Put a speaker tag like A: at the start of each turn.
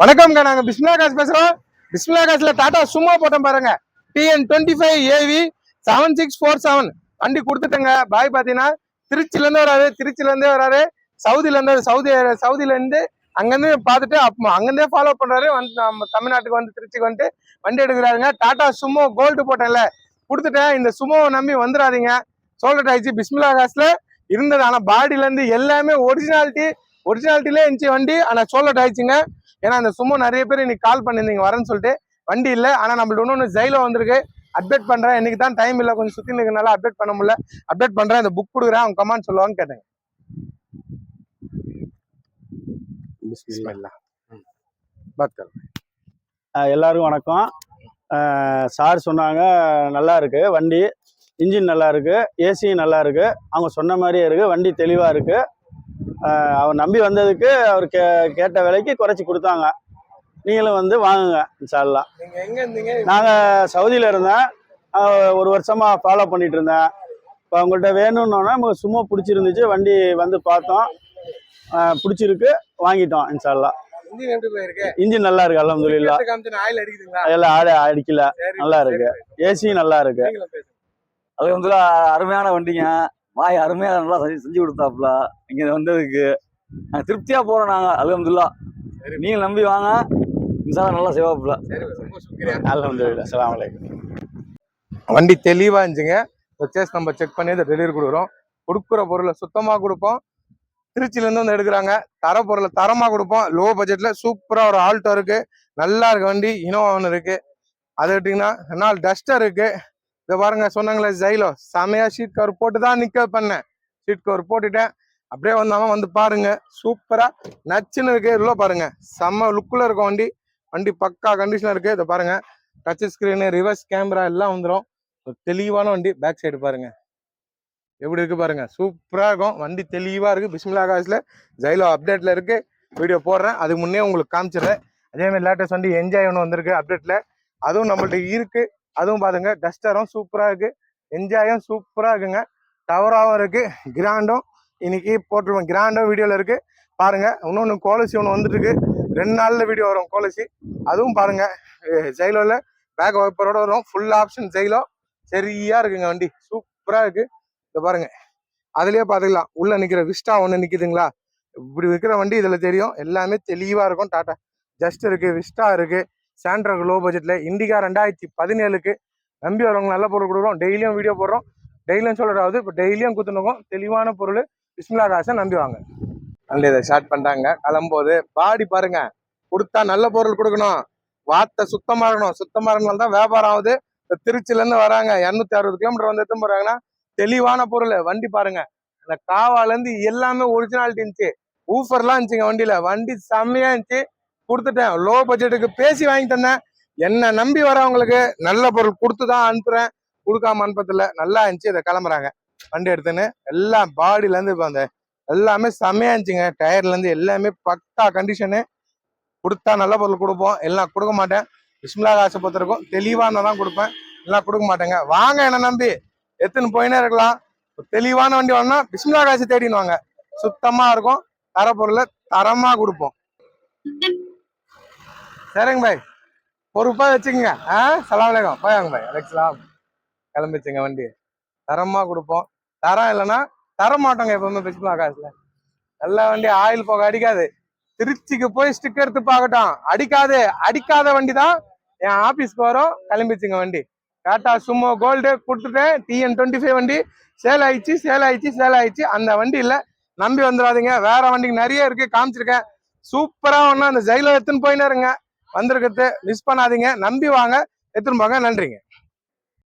A: வணக்கம்ங்க நாங்கள் பிஸ்மிலா காசு பேசுகிறோம் பிஸ்மிலா காசில் டாட்டா சும்மா போட்டோம் பாருங்க. TN twenty five AV seven six four seven வண்டி கொடுத்துட்டேங்க. பாய் பார்த்தீங்கன்னா திருச்சிலேருந்து வராரு திருச்சிலேருந்தே வராரு. சவுதியிலேருந்து சவுதி சவுதியிலேருந்து அங்கேருந்து பார்த்துட்டு அப் அங்கேருந்தே ஃபாலோ பண்ணுறாரு வந்து நம்ம தமிழ்நாட்டுக்கு வந்து திருச்சிக்கு வந்துட்டு வண்டி எடுக்கிறாருங்க. டாட்டா சுமோ கோல்டு போட்டேன்ல. கொடுத்துட்டேன். இந்த சுமோவை நம்பி வந்துடாதீங்க. சோல்டர் ஆயிடுச்சு. பிஸ்மிலா காசில் இருந்தது ஆனால் பாடியிலேருந்து எல்லாமே ஒரிஜினாலிட்டி ஒரிஜினாலிட்டிலே இருந்துச்சு வண்டி ஆனா சோல்டர் ஆயிடுச்சுங்க. ஏன்னா அந்த சும்மா நிறைய பேர் இன்னைக்கு கால் பண்ணியிருந்தீங்க வரேன்னு சொல்லிட்டு. வண்டி இல்லை ஆனா நம்மள்ட்ட இன்னொன்று ஜெயில வந்திருக்கு. அப்டேட் பண்றேன். இன்னைக்கு தான் டைம் இல்லை. கொஞ்சம் சுத்தி நிற்கிறனால அப்டேட் பண்ண முடியல. அப்டேட் பண்றேன். இந்த புக் கொடுக்குறேன். அவங்க கமாண்ட் சொல்லுவாங்க கேட்டேங்க.
B: எல்லாருக்கும் வணக்கம். சார் சொன்னாங்க நல்லா இருக்கு. வண்டி இன்ஜின் நல்லா இருக்கு. ஏசி நல்லா இருக்கு. அவங்க சொன்ன மாதிரியே இருக்கு. வண்டி தெளிவாக இருக்கு. அஹ் அவர் நம்பி வந்ததுக்கு அவர் கே கேட்ட விலைக்கு குறைச்சி கொடுத்தாங்க. நீங்களும் வந்து வாங்குங்க இன்ஷால்லா
A: நீங்க எங்க இருந்தீங்க?
B: நாங்கள் சவுதியில் இருந்தேன். ஒரு வருஷமாக ஃபாலோ பண்ணிட்டு இருந்தேன். இப்போ உங்கள்கிட்ட வேணும்னோன்னா நமக்கு சும்மா பிடிச்சிருந்துச்சு வண்டி வந்து பார்த்தோம். பிடிச்சிருக்கு வாங்கிட்டோம் இன்ஷால்லா
A: இன்ஜின்
B: நல்லா இருக்கு அல்ஹம்துலில்லாஹ்
A: காமிச்சு ஆயில் அடிக்குதுங்களா?
B: எல்லாம் ஆடு அடிக்கல. நல்லா இருக்கு.
A: சரி,
B: ஏசி நல்லா இருக்கு.
C: அது வந்து அருமையான வண்டிங்க. வாய் அருமையா நல்லா செஞ்சு செஞ்சு கொடுத்தாப்புல. இங்க வந்ததுக்கு. நாங்க திருப்தியா போறோம் நாங்க அலமதுல்லா
A: சரி.
C: நீங்க நம்பி வாங்க. இன்சாலா நல்லா செய்வாப்புல.
A: சரி, ரொம்ப சுக்ரியா.
B: அல்ஹம்துலில்லாஹ். அஸ்ஸலாமு அலைக்கும்.
A: வண்டி தெளிவா இருந்துச்சுங்க. பர்ச்சேஸ் நம்ம செக் பண்ணி அதை டெலிவரி கொடுக்குறோம். கொடுக்குற பொருளை சுத்தமா கொடுப்போம். திருச்சில இருந்து வந்து எடுக்கிறாங்க. தர பொருளை தரமா கொடுப்போம். லோ பட்ஜெட்ல சூப்பரா ஒரு ஆல்டோ இருக்கு. நல்லா இருக்கு வண்டி இனோவா ஒன்று இருக்கு. அது எடுத்தீங்கன்னா நாலு டஸ்டர் இருக்கு. இதை பாருங்க சொன்னாங்களே ஜைலோ செமையா ஷீட் கவர் போட்டு தான் நிக்க பண்ணேன். ஷீட் கவர் போட்டுட்டேன். அப்படியே வந்தாமல் வந்து பாருங்க சூப்பரா நச்சுன்னு இருக்கு. உள்ள பாருங்க செம்ம லுக்கில் இருக்கும் வண்டி. வண்டி பக்கா கண்டிஷன்ல இருக்கு. இதை பாருங்க டச் ஸ்கிரீனு ரிவர்ஸ் கேமரா எல்லாம் வந்துடும் ஒரு தெளிவான வண்டி. பேக் சைடு பாருங்க. எப்படி இருக்கு பாருங்க சூப்பரா இருக்கும். வண்டி தெளிவா இருக்கு. பிஸ்மிலா காசுல ஜைலோ அப்டேட்ல இருக்கு. வீடியோ போடுறேன். அதுக்கு முன்னே உங்களுக்கு காமிச்சிடுறேன். அதே மாதிரி லேட்டஸ்ட் வண்டி என்ஜாய் ஒன்று வந்திருக்கு அப்டேட்ல அதுவும் நம்மள்ட்ட இருக்கு. அதுவும் பாருங்க டஸ்டரும் சூப்பராக இருக்குது என்ஜாயும் சூப்பராக இருக்குங்க. டவராகவும் இருக்குது கிராண்டும் இன்னைக்கு போட்டுருவோம் கிராண்டும் வீடியோவில் இருக்குது பாருங்கள் இன்னொன்று கோலசி ஒன்று வந்துட்டுருக்கு. ரெண்டு நாளில் வீடியோ வரும் கோலசி. அதுவும் பாருங்கள் ஜெயிலோவில் பேக் வைப்பரோட வரும். ஃபுல் ஆப்ஷன் ஜெயிலோ சரியாக இருக்குங்க வண்டி. சூப்பராக இருக்குது இதை பாருங்கள் அதுலேயே பார்த்துக்கலாம் உள்ளே நிற்கிற விஸ்டா ஒன்று நிற்கிதுங்களா இப்படி இருக்கிற வண்டி இதில் தெரியும். எல்லாமே தெளிவாக இருக்கும் டாட்டா. ஜஸ்ட் இருக்குது விஸ்டா இருக்குது சாண்ட்ரா லோ பட்ஜெட்ல இண்டிகா ரெண்டாயிரத்தி பதினேழுக்கு நம்பி வரவங்க நல்ல பொருள் கொடுக்குறோம். டெய்லியும் வீடியோ போடுறோம். டெய்லியும் சொல்றாவது இப்போ டெய்லியும் குத்துனுக்கும் தெளிவான பொருள் பிஸ்மிலா ராசன் நம்பி வாங்க. அண்ட் இதை ஸ்டார்ட் பண்ணிட்டாங்க. கிளம்போது பாடி பாருங்க. கொடுத்தா நல்ல பொருள் கொடுக்கணும். வார்த்தை சுத்தமா இருக்கணும். சுத்தமா இருக்கணும் தான் வியாபாரம் ஆகுது. இந்த திருச்சிலேருந்து வராங்க. இருநூத்தி அறுபது கிலோமீட்டர் வந்து எடுத்து போறாங்கன்னா தெளிவான பொருள். வண்டி பாருங்க. அந்த காவால இருந்து எல்லாமே ஒரிஜினாலிட்டி இருந்துச்சு. ஊஃபர்லாம் இருந்துச்சுங்க வண்டியில. வண்டி செம்மையா இருந்துச்சு. கொடுத்துட்டேன். லோ பட்ஜெட்டுக்கு பேசி வாங்கி தந்தேன். என்னை நம்பி வரவங்களுக்கு நல்ல பொருள் கொடுத்து தான் அனுப்புறேன். கொடுக்காம அனுப்பத்தில் நல்லா இருந்துச்சு. இதை கிளம்புறாங்க. வண்டி எடுத்துன்னு எல்லாம் பாடியிலேருந்து இப்போ அந்த எல்லாமே செம்மையாக இருந்துச்சுங்க. டயர்லேருந்து எல்லாமே பக்கா கண்டிஷனு கொடுத்தா நல்ல பொருள் கொடுப்போம். எல்லாம் கொடுக்க மாட்டேன். விஸ்மிலா காசை பொறுத்திருக்கும் இருந்தால் தான் கொடுப்பேன். எல்லாம் கொடுக்க மாட்டேங்க. வாங்க என்ன நம்பி. எத்தனை போயினே இருக்கலாம். தெளிவான வண்டி வாங்கினா பிஸ்மிலா காசு தேடின்னு வாங்க. சுத்தமாக இருக்கும். தர பொருளை தரமாக கொடுப்போம். சரிங்க பாய். பொறுப்பாக வச்சுக்கோங்க. ஆ சலாம் வலைக்கம் போயாங்க பாய். அலைக்கலாம் கிளம்பிச்சுங்க வண்டி. தரமாக கொடுப்போம். தரம் இல்லைன்னா தர மாட்டோங்க எப்பவுமே பிஸ்மிலா காசுல. நல்ல வண்டி ஆயில் போக அடிக்காது. திருச்சிக்கு போய் ஸ்டிக்கர் எடுத்து பார்க்கட்டும். அடிக்காது. அடிக்காத வண்டி தான் என் ஆஃபீஸ்க்கு வரும். கிளம்பிச்சுங்க வண்டி. டாட்டா சும்மோ கோல்டு கொடுத்துட்டேன். டிஎன் டுவெண்ட்டி ஃபைவ் வண்டி. சேல் ஆயிடுச்சு சேல் ஆயிடுச்சு சேல் ஆயிடுச்சு. அந்த வண்டி இல்லை நம்பி வந்துடாதீங்க. வேற வண்டிக்கு நிறைய இருக்கு. காமிச்சிருக்கேன். சூப்பராக ஒன்றா அந்த ஜெயிலில் எடுத்துன்னு போயின்னு இருங்க வந்திருக்கிறது மிஸ் பண்ணாதீங்க. நம்பி வாங்க. எடுத்துன்னு போங்க. நன்றிங்க.